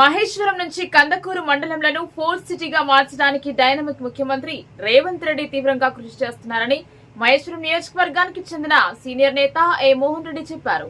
మహేశ్వరం నుంచి కందకూరు మండలంలను ఫోర్త్ సిటీగా మార్చడానికి డైనమిక్ ముఖ్యమంత్రి రేవంత్ రెడ్డి తీవ్రంగా కృషి చేస్తున్నారని మహేశ్వరం నియోజకవర్గానికి చెందిన సీనియర్ నేత ఏ మోహన్ రెడ్డి చెప్పారు.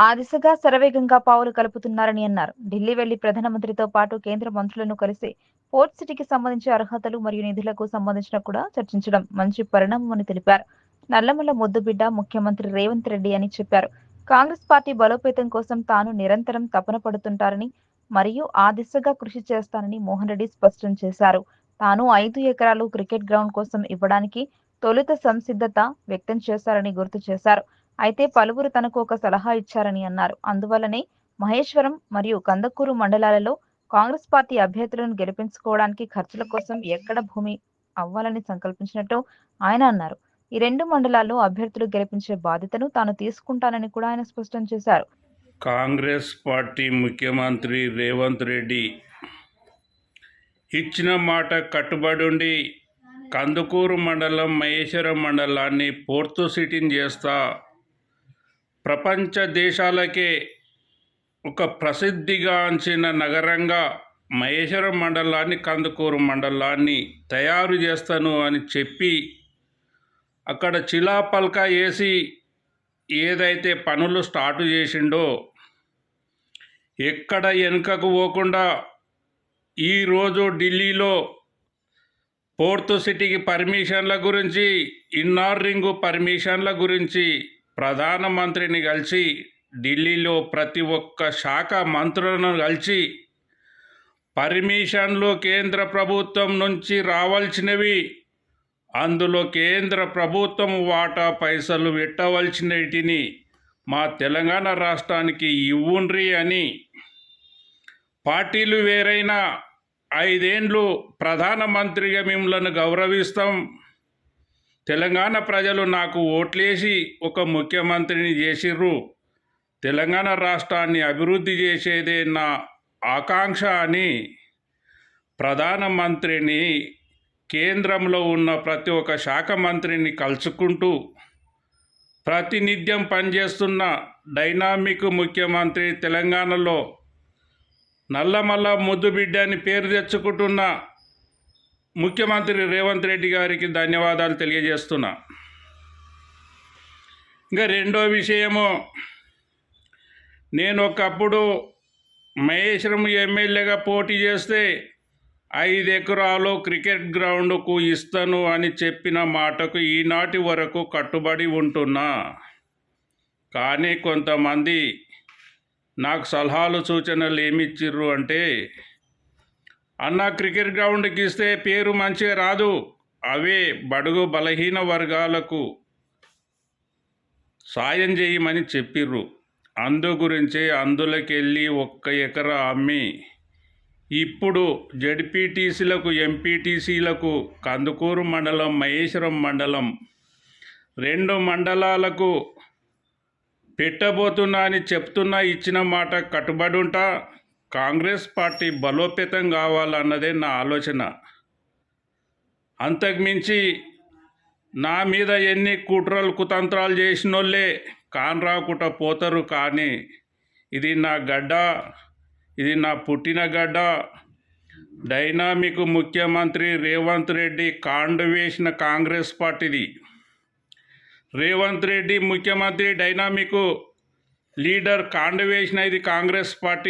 ఆ దిశగా శరవేగంగా పావులు కలుపుతున్నారని అన్నారు. ఢిల్లీ వెళ్ళి ప్రధానమంత్రితో పాటు కేంద్ర మంత్రులను కలిసి ఫోర్త్ సిటీకి సంబంధించి అర్హతలు మరియు నిధులకు సంబంధించిన కూడా చర్చించడం మంచి పరిణామం అని తెలిపారు. నల్లమల్ల ముద్దుబిడ్డ ముఖ్యమంత్రి రేవంత్ రెడ్డి అని చెప్పారు. కాంగ్రెస్ పార్టీ బలోపేతం కోసం తాను నిరంతరం తపన పడుతుంటారని మరియు ఆ దిశగా కృషి చేస్తానని మోహన్ రెడ్డి స్పష్టం చేశారు. తాను ఐదు ఎకరాలు క్రికెట్ గ్రౌండ్ కోసం ఇవ్వడానికి తొలుత సంసిద్ధత వ్యక్తం చేశారని గుర్తు చేశారు. అయితే పలువురు తనకు ఒక సలహా ఇచ్చారని అన్నారు. అందువల్లనే మహేశ్వరం మరియు కందకూరు మండలాలలో కాంగ్రెస్ పార్టీ అభ్యర్థులను గెలిపించుకోవడానికి ఖర్చుల కోసం ఎక్కడ భూమి అవ్వాలని సంకల్పించినట్టు ఆయన అన్నారు. ఈ రెండు మండలాల్లో అభ్యర్థులు గెలిపించే బాధ్యతను తాను తీసుకుంటానని కూడా ఆయన స్పష్టం చేశారు. కాంగ్రెస్ పార్టీ ముఖ్యమంత్రి రేవంత్ రెడ్డి ఇచ్చిన మాట కట్టుబడి ఉండి కందుకూరు మండలం మహేశ్వరం మండలాన్ని పోర్తు సిటీని చేస్తా ప్రపంచ దేశాలకే ఒక ప్రసిద్ధిగాంచిన నగరంగా మహేశ్వరం మండలాన్ని కందుకూరు మండలాన్ని తయారు చేస్తాను అని చెప్పి అక్కడ చిలాపల్క వేసి ఏదైతే పనులు స్టార్ట్ చేసిండో ఎక్కడ వెనుకకు పోకుండా ఈరోజు ఢిల్లీలో పోర్తు సిటీకి పర్మిషన్ల గురించి ఇన్నర్ రింగు పర్మిషన్ల గురించి ప్రధానమంత్రిని కలిసి ఢిల్లీలో ప్రతి ఒక్క శాఖ మంత్రులను కలిసి పర్మిషన్లు కేంద్ర ప్రభుత్వం నుంచి రావాల్సినవి అందులో కేంద్ర ప్రభుత్వం వాటా పైసలు పెట్టవలసినటిని మా తెలంగాణ రాష్ట్రానికి ఇవ్వుండ్రి అని పార్టీలు వేరైనా ఐదేండ్లు ప్రధానమంత్రిగా మిమ్మలను గౌరవిస్తాం. తెలంగాణ ప్రజలు నాకు ఓట్లేసి ఒక ముఖ్యమంత్రిని చేసిర్రు. తెలంగాణ రాష్ట్రాన్ని అభివృద్ధి చేసేదే నా ఆకాంక్ష అని ప్రధానమంత్రిని కేంద్రంలో ఉన్న ప్రతి ఒక్క శాఖ మంత్రిని కలుసుకుంటూ ప్రాతినిధ్యం పనిచేస్తున్న డైనామిక్ ముఖ్యమంత్రి తెలంగాణలో నల్లమల్ల ముద్దుబిడ్డ అని పేరు తెచ్చుకుంటున్న ముఖ్యమంత్రి రేవంత్ రెడ్డి గారికి ధన్యవాదాలు తెలియజేస్తున్నా. ఇంకా రెండో విషయము నేను ఒకప్పుడు మహేశ్వరం ఎమ్మెల్యేగా పోటీ చేస్తే ఐదు ఎకరాలు క్రికెట్ గ్రౌండ్కు ఇస్తాను అని చెప్పిన మాటకు ఈనాటి వరకు కట్టుబడి ఉంటున్నా. కానీ కొంతమంది నాకు సలహాలు సూచనలు ఏమిచ్చిర్రు అంటే అన్న క్రికెట్ గ్రౌండ్కి ఇస్తే పేరు మంచిగా రాదు. అవే బడుగు బలహీన వర్గాలకు సాయం చేయమని చెప్పిర్రు. అందు గురించే అందులోకెళ్ళి ఒక్క ఎకరా అమ్మి ఇప్పుడు జడ్పీటీసీలకు ఎంపీటీసీలకు కందుకూరు మండలం మహేశ్వరం మండలం రెండు మండలాలకు పెట్టబోతున్నా అని చెప్తున్నా ఇచ్చిన మాట కట్టుబడి ఉంటా కాంగ్రెస్ పార్టీ బలోపేతం కావాలన్నదే నా ఆలోచన. అంతకుమించి నా మీద ఎన్ని కుట్రలు కుతంత్రాలు చేసినోళ్ళే కానరాకుట పోతారు కానీ ఇది నా గడ్డ. ఇది నా పుట్టిన గడ్డ. డైనామిక్ ముఖ్యమంత్రి రేవంత్ రెడ్డి కాండు వేసిన కాంగ్రెస్ పార్టీది. రేవంత్ రెడ్డి ముఖ్యమంత్రి డైనామిక్ లీడర్ కాండు వేసిన ఇది కాంగ్రెస్ పార్టీ.